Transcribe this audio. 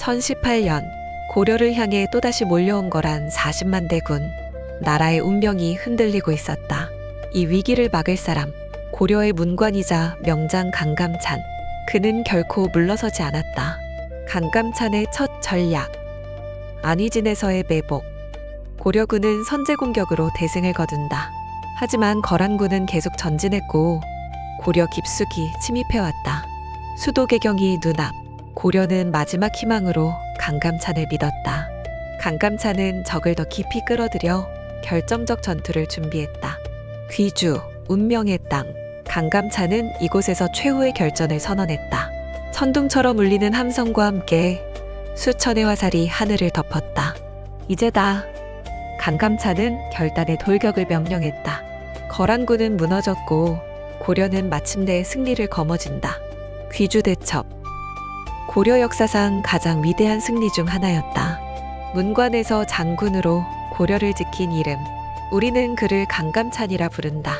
1018년 고려를 향해 또다시 몰려온 거란 40만 대군. 나라의 운명이 흔들리고 있었다. 이 위기를 막을 사람, 고려의 문관이자 명장 강감찬. 그는 결코 물러서지 않았다. 강감찬의 첫 전략. 안희진에서의 매복. 고려군은 선제 공격으로 대승을 거둔다. 하지만 거란군은 계속 전진했고 고려 깊숙이 침입해왔다. 수도 개경이 눈앞. 고려는 마지막 희망으로 강감찬을 믿었다. 강감찬은 적을 더 깊이 끌어들여 결정적 전투를 준비했다. 귀주, 운명의 땅. 강감찬은 이곳에서 최후의 결전을 선언했다. 천둥처럼 울리는 함성과 함께 수천의 화살이 하늘을 덮었다. 이제다. 강감찬은 결단의 돌격을 명령했다. 거란군은 무너졌고 고려는 마침내 승리를 거머쥔다. 귀주 대첩. 고려 역사상 가장 위대한 승리 중 하나였다. 문관에서 장군으로 고려를 지킨 이름. 우리는 그를 강감찬이라 부른다.